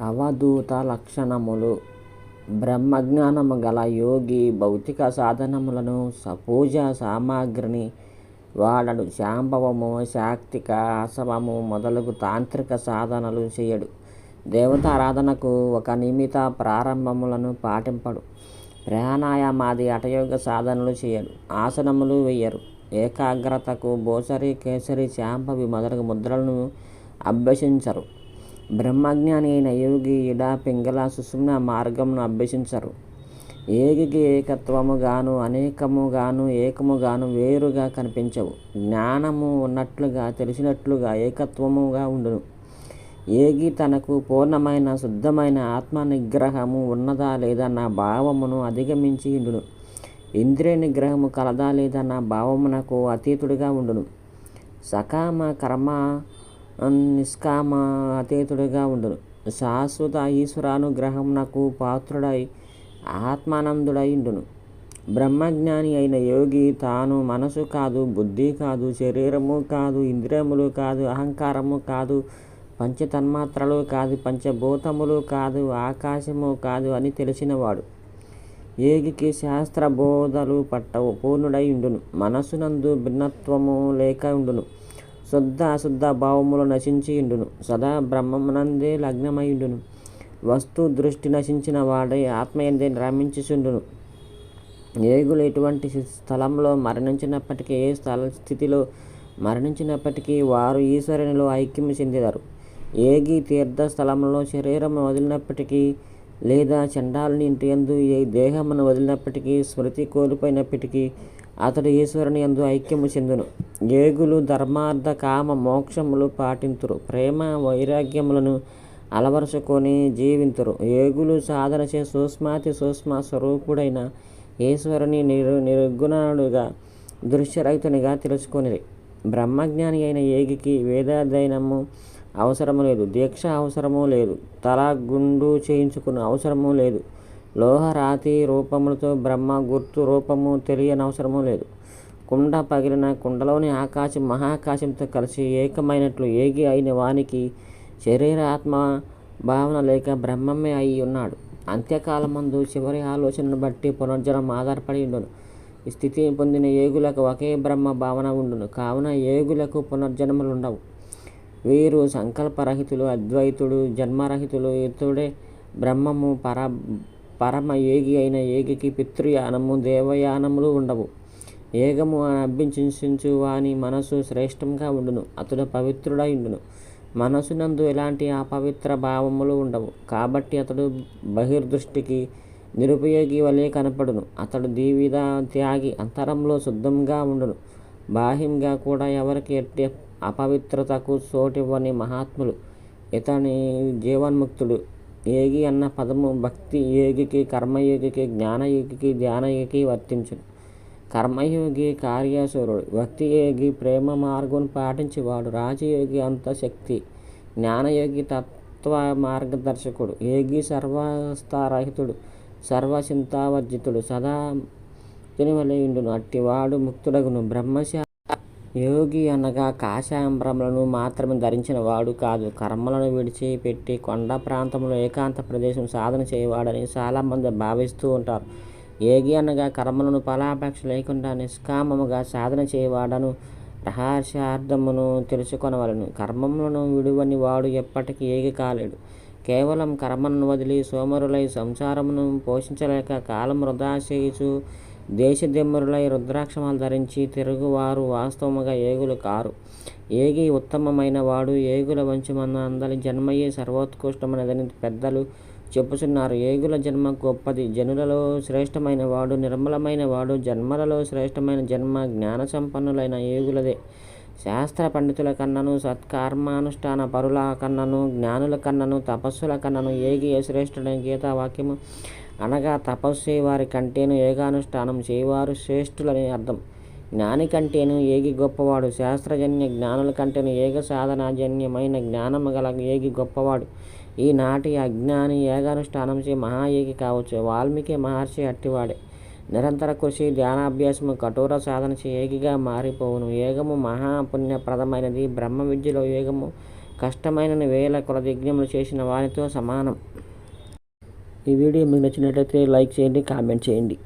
అవధూత లక్షణములు. బ్రహ్మజ్ఞానము గల యోగి భౌతిక సాధనములను సపూజ సామాగ్రిని వాడడు. శాంభవము శాక్తిక ఆసవము మొదలగు తాంత్రిక సాధనలు చేయడు. దేవతారాధనకు ఒక నిమిత ప్రారంభములను పాటింపడు. ప్రాణాయామాది అటయోగ సాధనలు చేయడు. ఆసనములు వేయరు. ఏకాగ్రతకు భోసరి కేసరి శాంభవి మొదలగు ముద్రలను అభ్యసించరు. బ్రహ్మజ్ఞాని అయిన యోగి ఇడ పింగళ సుషుమ్న మార్గమును అభ్యసించరు. ఏగికి ఏకత్వముగాను అనేకముగాను ఏకముగాను వేరుగా కనిపించవు. జ్ఞానము ఉన్నట్లుగా తెలిసినట్లుగా ఏకత్వముగా ఉండును. ఏగి తనకు పూర్ణమైన శుద్ధమైన ఆత్మ నిగ్రహము ఉన్నదా లేదన్న భావమును అధిగమించి ఉండును. ఇంద్రియ నిగ్రహము కలదా లేదన్న భావమునకు అతీతుడిగా ఉండును. సకామ కర్మ నిష్కామ అతీతుడిగా ఉండును. శాశ్వత ఈశ్వరానుగ్రహమునకు పాత్రుడై ఆత్మానందుడై ఉండును. బ్రహ్మజ్ఞాని అయిన యోగి తాను మనసు కాదు బుద్ధి కాదు శరీరము కాదు ఇంద్రియములు కాదు అహంకారము కాదు పంచతన్మాత్రలు కాదు పంచభూతములు కాదు ఆకాశము కాదు అని తెలిసినవాడు. యోగికి శాస్త్ర బోధలు పట్టవు పూర్ణుడై ఉండును. మనసునందు భిన్నత్వము లేక ఉండును. శుద్ధ అశుద్ధ భావములు నశించియుండును. సదా బ్రహ్మమునందే లగ్నమైండును వస్తు దృష్టి నశించిన వాడై ఆత్మయందే రమించుచుండును ఏగులు ఎటువంటి స్థలంలో మరణించినప్పటికీ ఏ స్థల స్థితిలో మరణించినప్పటికీ వారు ఈశ్వరునిలో ఐక్యం చెందిదారు. ఏగి తీర్థ స్థలంలో శరీరం వదిలినప్పటికీ లేదా చండాలని ఇంటి ఎందు ఏ దేహమును వదిలినప్పటికీ స్మృతి కోల్పోయినప్పటికీ అతడు ఈశ్వరుని ఎందు ఐక్యము చెందును. ఏగులు ధర్మార్థ కామ మోక్షములు పాటింతురు. ప్రేమ వైరాగ్యములను అలవరుచుకొని జీవింతురు. ఏగులు సాధన చే సూక్ష్మాతి సూక్ష్మ స్వరూపుడైన ఈశ్వరుని నిరు నిర్గుణుడుగా దృశ్యరహితునిగా తెలుసుకొనిది బ్రహ్మజ్ఞాని అయిన ఏగికి వేదాధ్యయనము అవసరము లేదు. దీక్ష అవసరము లేదు. తల గుండు చేయించుకున్న అవసరము లేదు. లోహరాతి రూపములతో బ్రహ్మ గుర్తు రూపము తెలియని అవసరము లేదు. కుండ పగిలిన కుండలోని ఆకాశం మహాకాశంతో కలిసి ఏకమైనట్లు ఏగి అయిన వానికి శరీర ఆత్మ భావన లేక బ్రహ్మమే అయి ఉన్నాడు. అంత్యకాలమందు చివరి ఆలోచనను బట్టి పునర్జనం ఆధారపడి ఉండును. ఈ స్థితి పొందిన ఏగులకు ఒకే బ్రహ్మ భావన ఉండును. కావున ఏగులకు పునర్జన్మలు ఉండవు. వీరు సంకల్పరహితులు అద్వైతుడు జన్మరహితులు. ఇతడే బ్రహ్మము పర పరమ ఏగి అయిన ఏగికి పితృయానము దేవయానములు ఉండవు. ఏగము అభ్యసించు వాని మనసు శ్రేష్టంగా ఉండును అతడు పవిత్రుడై ఉండును. మనసునందు ఎలాంటి అపవిత్ర భావములు ఉండవు. కాబట్టి అతడు బహిర్దృష్టికి నిరుపయోగి వలె కనపడును. అతడు దీవిద త్యాగి అంతరంలో శుద్ధంగా ఉండును. బాహ్యంగా కూడా ఎవరికి ఎట్టి అపవిత్రతకు చోటివ్వని మహాత్ములు ఇతని జీవన్ముక్తుడు ఏగి అన్న పదము భక్తి యోగికి కర్మయోగికి జ్ఞానయోగికి ధ్యానయోగికి వర్తించును. కర్మయోగి కార్యాసురుడు భక్తి యోగి ప్రేమ మార్గం పాటించేవాడు రాజయోగి అంత శక్తి జ్ఞానయోగి తత్వ మార్గదర్శకుడు యోగి సర్వస్థారహితుడు సర్వచింతావర్జితుడు సదా తినివలయుండును అట్టివాడు ముక్తుడగును. బ్రహ్మశా యోగి అనగా కాషాయంబ్రములను మాత్రమే ధరించిన వాడు కాదు. కర్మలను విడిచిపెట్టి కొండ ప్రాంతంలో ఏకాంత ప్రదేశం సాధన చేయవాడని చాలామంది భావిస్తూ ఉంటారు. యోగి అనగా కర్మలను ఫలాపేక్ష లేకుండా నిష్కామముగా సాధన చేయవాడను రహస్యార్థమును తెలుసుకొనవలను. కర్మములను విడువని వాడు ఎప్పటికీ ఏగి కాలేడు. కేవలం కర్మను వదిలి సోమరులై సంసారమును పోషించలేక కాలం వృధా చేయుచు దేశదిమ్మరులై రుద్రాక్షమాలు ధరించి తిరుగువారు వాస్తవముగా ఏగులు కారు. ఏగి ఉత్తమమైన వాడు ఏగుల వంశమన్న అందరి జన్మయే సర్వోత్కృష్టమైనదని పెద్దలు చెప్పుచున్నారు. ఏగుల జన్మ గొప్పది. జనులలో శ్రేష్టమైన వాడు నిర్మలమైన వాడు జన్మలలో శ్రేష్టమైన జన్మ జ్ఞాన సంపన్నులైన ఏగులదే. శాస్త్ర పండితుల కన్నను సత్కర్మానుష్ఠాన పరుల కన్నను జ్ఞానుల కన్నను తపస్సుల కన్నను ఏగి శ్రేష్ఠుడని గీతా వాక్యము అనగా తపస్సు వారి కంటేను ఏగానుష్ఠానం చేయవారు శ్రేష్ఠులని అర్థం. జ్ఞాని కంటేను ఏగి గొప్పవాడు శాస్త్రజన్య జ్ఞానుల కంటేను ఏగ సాధనాజన్యమైన జ్ఞానము గల ఏగి గొప్పవాడు. ఈనాటి అజ్ఞాని ఏగానుష్ఠానం చే మహాయోగి కావచ్చు వాల్మీకి మహర్షి అట్టివాడే. నిరంతర కృషి ధ్యానాభ్యాసము కఠోర సాధన ఏకిగా మారిపోవును. యోగము మహాపుణ్యప్రదమైనది. బ్రహ్మ విద్యలో యోగము కష్టమైన వేల కొలది యజ్ఞములు చేసిన వారితో సమానం. ఈ వీడియో మీకు నచ్చినట్లయితే లైక్ చేయండి కామెంట్ చేయండి.